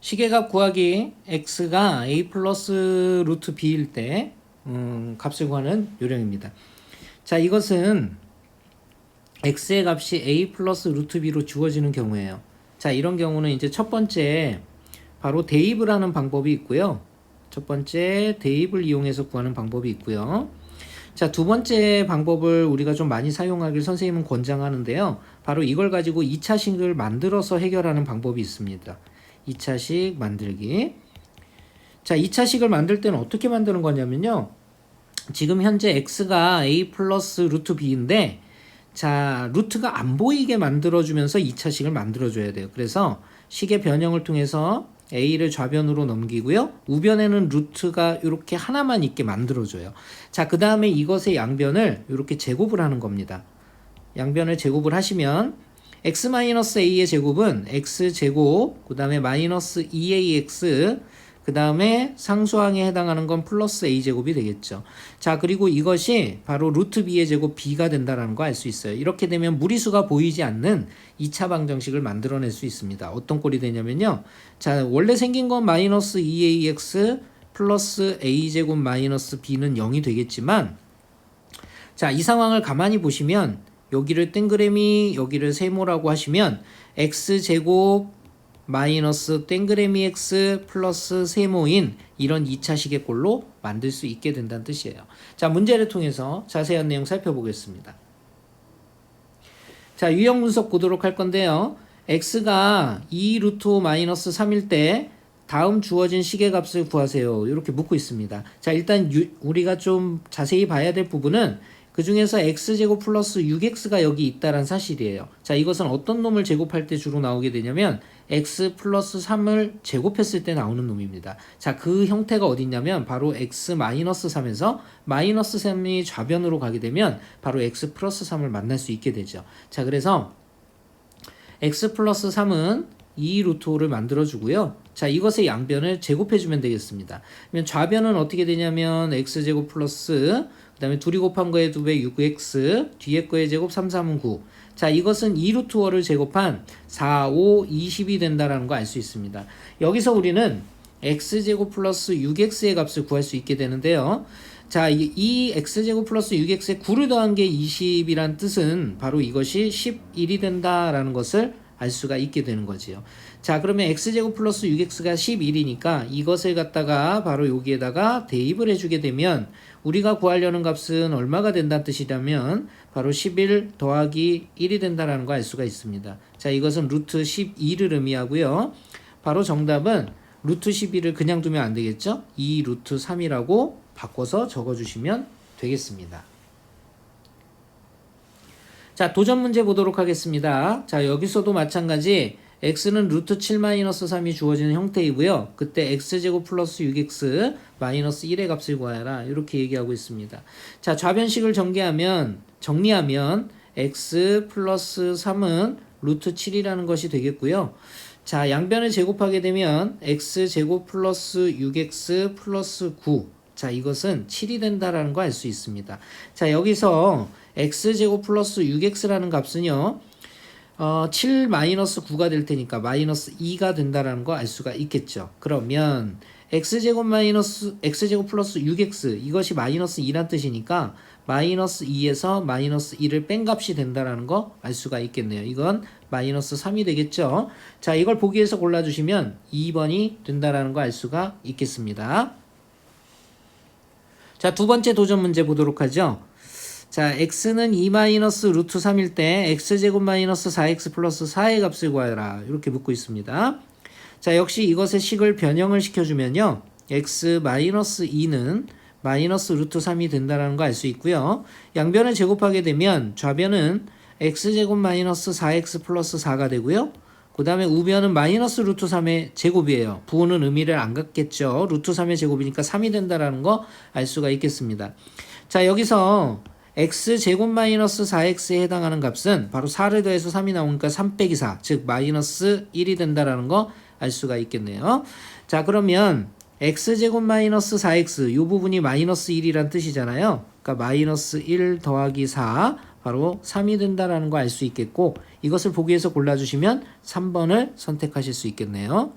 시계값 구하기 x가 a 플러스 루트 b일 때 음, 값을 구하는 요령입니다. 자 이것은 x의 값이 a 플러스 루트 b로 주어지는 경우예요. 자 이런 경우는 이제 첫 번째 바로 대입을 하는 방법이 있고요. 첫 번째 대입을 이용해서 구하는 방법이 있고요. 자, 두 번째 방법을 우리가 좀 많이 사용하길 선생님은 권장하는데요. 바로 이걸 가지고 2차 식을 만들어서 해결하는 방법이 있습니다. 2차식 만들기. 자, 2차식을 만들 때는 어떻게 만드는 거냐면요. 지금 현재 x가 a 플러스 루트 b인데 자, 루트가 안 보이게 만들어주면서 2차식을 만들어줘야 돼요. 그래서 식의 변형을 통해서 a를 좌변으로 넘기고요. 우변에는 루트가 이렇게 하나만 있게 만들어줘요. 자, 그 다음에 이것의 양변을 이렇게 제곱을 하는 겁니다. 양변을 제곱을 하시면 x-a의 제곱은 x제곱, 그 다음에 마이너스 2ax, 그 다음에 상수항에 해당하는 건 플러스 a제곱이 되겠죠. 자, 그리고 이것이 바로 루트 b의 제곱 b가 된다는 거 알 수 있어요. 이렇게 되면 무리수가 보이지 않는 2차 방정식을 만들어낼 수 있습니다. 어떤 꼴이 되냐면요. 자, 원래 생긴 건 마이너스 2ax 플러스 a제곱 마이너스 b는 0이 되겠지만 자, 이 상황을 가만히 보시면 여기를 땡그레미 여기를 세모라고 하시면 x제곱 마이너스 땡그레미 x 플러스 세모인 이런 2차식의 꼴로 만들 수 있게 된다는 뜻이에요. 자, 문제를 통해서 자세한 내용 살펴보겠습니다. 자, 유형 분석 보도록 할 건데요. x가 2 루트 5 마이너스 3일 때 다음 주어진 식의 값을 구하세요. 이렇게 묻고 있습니다. 자, 일단 유, 우리가 좀 자세히 봐야 될 부분은 그 중에서 x제곱 플러스 6x가 여기 있다란 사실이에요. 자, 이것은 어떤 놈을 제곱할 때 주로 나오게 되냐면 x 플러스 3을 제곱했을 때 나오는 놈입니다. 자, 그 형태가 어딨냐면 바로 x 마이너스 3에서 마이너스 3이 좌변으로 가게 되면 바로 x 플러스 3을 만날 수 있게 되죠. 자, 그래서 x 플러스 3은 2 루트 5를 만들어주고요. 자, 이것의 양변을 제곱해주면 되겠습니다. 그러면 좌변은 어떻게 되냐면 x제곱 플러스 그 다음에 둘이 곱한 거에 2배 6x 뒤에 거의 제곱 3, 3은 9 자, 이것은 2루트 5를 제곱한 4, 5, 20이 된다라는 거 알 수 있습니다. 여기서 우리는 x제곱 플러스 6x의 값을 구할 수 있게 되는데요. 자, 이, 이 x제곱 플러스 6x에 9를 더한 게 20이란 뜻은 바로 이것이 11이 된다라는 것을 알 수가 있게 되는 거지요. 자, 그러면 x제곱 플러스 6x가 11이니까 이것을 갖다가 바로 여기에다가 대입을 해주게 되면 우리가 구하려는 값은 얼마가 된다는 뜻이라면 바로 11 더하기 1이 된다라는 거 알 수가 있습니다. 자, 이것은 루트 12를 의미하고요. 바로 정답은 루트 12를 그냥 두면 안 되겠죠? 2 루트 3이라고 바꿔서 적어주시면 되겠습니다. 자, 도전 문제 보도록 하겠습니다. 자, 여기서도 마찬가지 x는 루트 7 마이너스 3이 주어지는 형태이고요. 그때 x제곱 플러스 6x 마이너스 1의 값을 구하라. 이렇게 얘기하고 있습니다. 자, 좌변식을 전개하면 정리하면 x 플러스 3은 루트 7이라는 것이 되겠고요. 자, 양변을 제곱하게 되면 x제곱 플러스 6x 플러스 9 자, 이것은 7이 된다라는 거 알 수 있습니다. 자, 여기서 x제곱 플러스 6x라는 값은요. 어, 7 마이너스 9가 될 테니까 마이너스 2가 된다라는 거 알 수가 있겠죠. 그러면 x제곱 마이너스 x제곱 플러스 6x 이것이 마이너스 2란 뜻이니까 마이너스 2에서 마이너스 1을 뺀 값이 된다라는 거 알 수가 있겠네요. 이건 마이너스 3이 되겠죠. 자, 이걸 보기에서 골라주시면 2번이 된다라는 거 알 수가 있겠습니다. 자, 두 번째 도전 문제 보도록 하죠. 자, x는 2 마이너스 루트 3일 때 x제곱 마이너스 4x 플러스 4의 값을 구하라. 이렇게 묻고 있습니다. 자, 역시 이것의 식을 변형을 시켜주면요. x 마이너스 2는 마이너스 루트 3이 된다는 거 알 수 있고요. 양변을 제곱하게 되면 좌변은 x제곱 마이너스 4x 플러스 4가 되고요. 그 다음에 우변은 마이너스 루트 3의 제곱이에요. 부호는 의미를 안 갖겠죠. 루트 3의 제곱이니까 3이 된다라는 거 알 수가 있겠습니다. 자, 여기서 x 제곱 마이너스 4x에 해당하는 값은 바로 4를 더해서 3이 나오니까 3 빼기 4, 즉 마이너스 1이 된다라는 거 알 수가 있겠네요. 자, 그러면 x 제곱 마이너스 4x 이 부분이 마이너스 1이란 뜻이잖아요. 그러니까 마이너스 1 더하기 4 바로 3이 된다라는 거 알 수 있겠고 이것을 보기에서 골라주시면 3번을 선택하실 수 있겠네요.